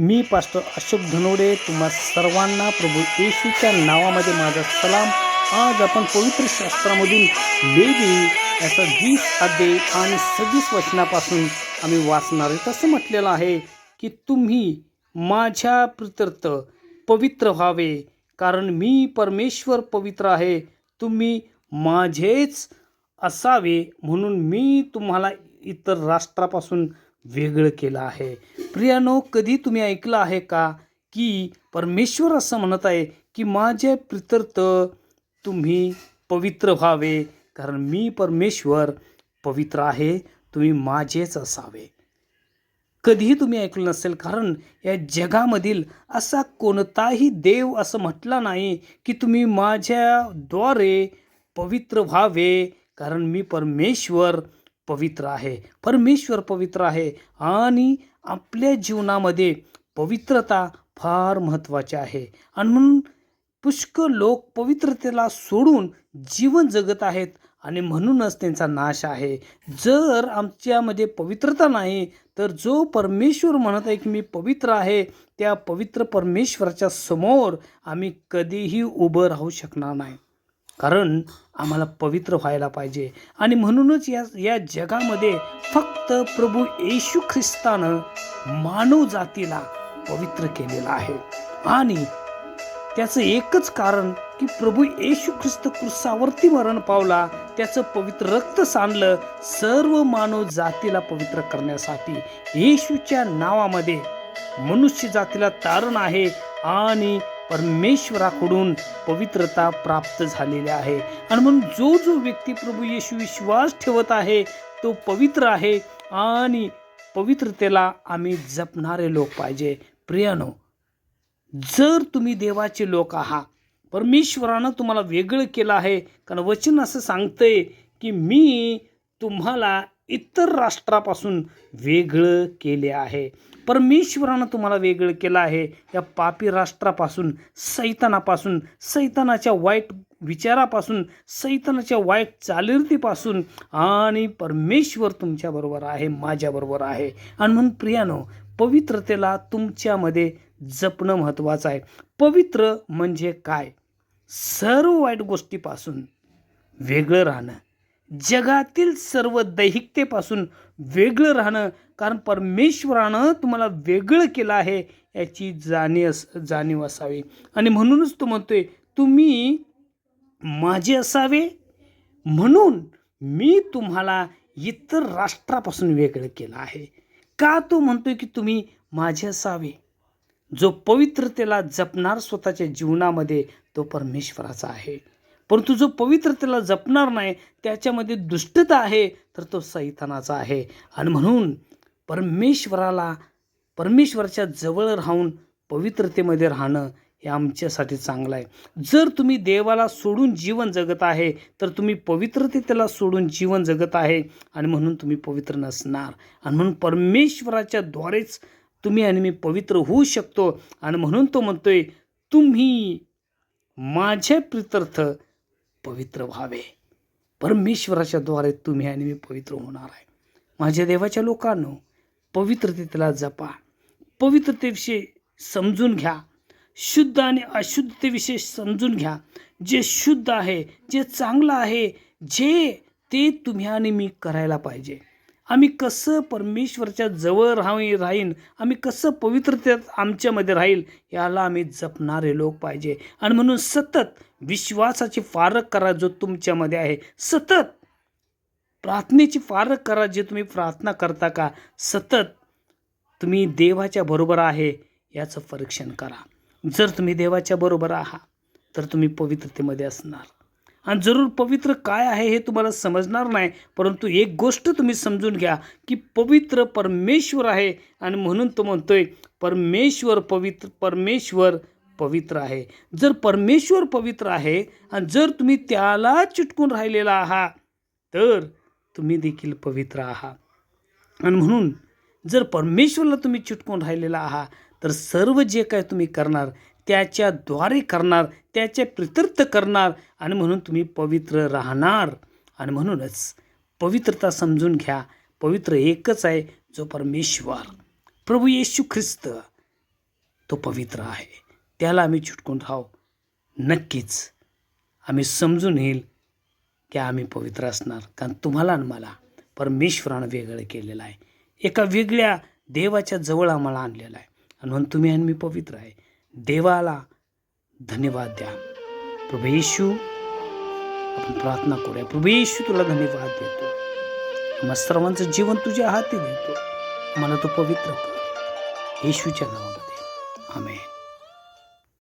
मी pastor Ashok धनोडे तुम्हा सर्वांना प्रभू येशूच्या नावामध्ये माझा सलाम. आज आपण पवित्र शास्त्रामधून लेवी याचा वीस अध्याय आणि सव्वीस वचनापासून आम्ही वाचणार आहे. तसं म्हटलेलं आहे की तुम्ही माझ्या प्रित्यर्थ पवित्र व्हावे कारण मी परमेश्वर पवित्र आहे. तुम्ही माझेच असावे म्हणून मी तुम्हाला इतर राष्ट्रापासून वेगळं केलं आहे. प्रियानो कधी तुम्ही ऐकलं आहे का की परमेश्वर असं म्हणत आहे की माझे प्रित्यर्थ तुम्ही पवित्र व्हावे कारण मी परमेश्वर पवित्र आहे तुम्ही माझेच असावे. कधीही तुम्ही ऐकलं नसेल कारण या जगामधील असा कोणताही देव असं म्हटला नाही की तुम्ही माझ्याद्वारे पवित्र व्हावे कारण मी परमेश्वर पवित्र आहे. परमेश्वर पवित्र आहे आणि आपल्या जीवनामध्ये पवित्रता फार महत्त्वाची आहे. आणि म्हणून पुष्कळ लोक पवित्रतेला सोडून जीवन जगत आहेत आणि म्हणूनच त्यांचा नाश आहे. जर आमच्यामध्ये पवित्रता नाही तर जो परमेश्वर म्हणत आहे की मी पवित्र आहे त्या पवित्र परमेश्वराच्या समोर आम्ही कधीही उभं राहू शकणार नाही. कारण आम्हाला पवित्र व्हायला पाहिजे. आणि म्हणूनच या या जगामध्ये फक्त प्रभू येशू ख्रिस्तानं मानव जातीला पवित्र केलेलं आहे. आणि त्याचं एकच कारण की प्रभू येशू ख्रिस्त क्रुसावरती मरण पावला त्याचं पवित्र रक्त सांडलं सर्व मानव जातीला पवित्र करण्यासाठी येशूच्या नावामध्ये मनुष्य जातीला तारण आहे आणि परमेश्वराकडून पवित्रता प्राप्त झालेली आहे. आणि म्हणून जो जो व्यक्ती प्रभू येशू विश्वास ठेवत आहे तो पवित्र आहे आणि पवित्रतेला आम्ही जपणारे लोक पाहिजे. प्रियानो जर तुम्ही देवाचे लोक आहात परमेश्वरानं तुम्हाला वेगळं केलं आहे कारण वचन असं सांगतंय की मी तुम्हाला इतर राष्ट्रापासून वेगळं केले आहे. परमेश्वरानं तुम्हाला वेगळं केलं आहे. या पापी राष्ट्रापासून सैतानापासून सैतानाच्या वाईट विचारापासून सैतानाच्या वाईट चालीरीतीपासून आणि परमेश्वर तुमच्याबरोबर आहे माझ्याबरोबर आहे. आणि म्हणून प्रियानो पवित्रतेला तुमच्यामध्ये जपणं महत्त्वाचं आहे. पवित्र म्हणजे काय? सर्व वाईट गोष्टीपासून वेगळं राहणं. जगातील सर्व दैहिकतेपासून वेगळं राहणं कारण परमेश्वरानं तुम्हाला वेगळं केलं आहे याची जाणीव जाणीव असावी. आणि म्हणूनच तो म्हणतोय तुम्ही माझे असावे? म्हणून मी तुम्हाला इतर राष्ट्रापासून वेगळं केलं आहे. का तो म्हणतोय की तुम्ही माझे असावे? जो पवित्रतेला जपणार स्वतःच्या जीवनामध्ये तो परमेश्वराचा आहे. परंतु जो पवित्रतेला जपणार नाही त्याच्यामध्ये दुष्टता आहे तर तो सैतानाचा आहे. आणि म्हणून परमेश्वराला परमेश्वराच्या जवळ राहून पवित्रतेमध्ये राहणं हे आमच्यासाठी चांगलं आहे. जर तुम्ही देवाला सोडून जीवन जगत आहे तर तुम्ही पवित्रतेला सोडून जीवन जगत आहे आणि म्हणून तुम्ही पवित्र नसणार. आणि म्हणून परमेश्वराच्या द्वारेच तुम्ही आणि मी पवित्र होऊ शकतो. आणि म्हणून तो म्हणतोय तुम्ही माझ्या प्रित्यर्थ पवित्र व्हावे. परमेश्वराच्या द्वारे तुम्ही आणि मी पवित्र होणार आहे. माझ्या देवाच्या लोकांनो पवित्रतेला जपा. पवित्रतेविषयी समजून घ्या. शुद्ध आणि अशुद्धतेविषयी समजून घ्या. जे शुद्ध आहे जे चांगलं आहे जे ते तुम्ही आणि मी करायला पाहिजे. आम्ही कसं परमेश्वरच्या जवळ राही राहीन? आम्ही कसं पवित्रतेत आमच्यामध्ये राहील? याला आम्ही जपणारे लोक पाहिजे. आणि म्हणून सतत विश्वासाची फारक करा जो तुमच्यामध्ये आहे. सतत प्रार्थनेची फारक करा जे तुम्ही प्रार्थना करता का? सतत तुम्ही देवाच्या बरोबर आहे याचं परीक्षण करा. जर तुम्ही देवाच्या बरोबर आहात तर तुम्ही पवित्रतेमध्ये असणार. आणि जरूर पवित्र काय आहे हे तुम्हाला समजणार नाही परंतु एक गोष्ट तुम्ही समजून घ्या की पवित्र परमेश्वर आहे आणि म्हणून तो म्हणतोय परमेश्वर पवित्र परमेश्वर पवित्र आहे. जर परमेश्वर पवित्र आहे आणि जर तुम्ही त्याला चिटकून राहिलेला आहात तर तुम्ही देखील पवित्र आहात. आणि म्हणून जर परमेश्वरला तुम्ही चिटकून राहिलेला आहात तर सर्व जे काय तुम्ही करणार त्याच्याद्वारे करणार त्याचे प्रित्यर्थ करणार आणि म्हणून तुम्ही पवित्र राहणार. आणि म्हणूनच पवित्रता समजून घ्या. पवित्र एकच आहे जो परमेश्वर प्रभू येशू ख्रिस्त तो पवित्र आहे. त्याला आम्ही चुटकून राहू नक्कीच आम्ही समजून येईल की आम्ही पवित्र असणार. कारण तुम्हाला आणि मला परमेश्वरानं वेगळं केलेलं आहे. एका वेगळ्या देवाच्या जवळ आम्हाला आणलेलं आहे. आणि म्हणून तुम्ही आणि मी पवित्र आहे. देवाला धन्यवाद द्या. प्रभू येशू आपण प्रार्थना करूया. प्रभू येशू तुला धन्यवाद देतो. मग सर्वांचं जीवन तुझ्या हाती देतो. मला तू पवित्र कर. येशूच्या नावामध्ये. आमेन.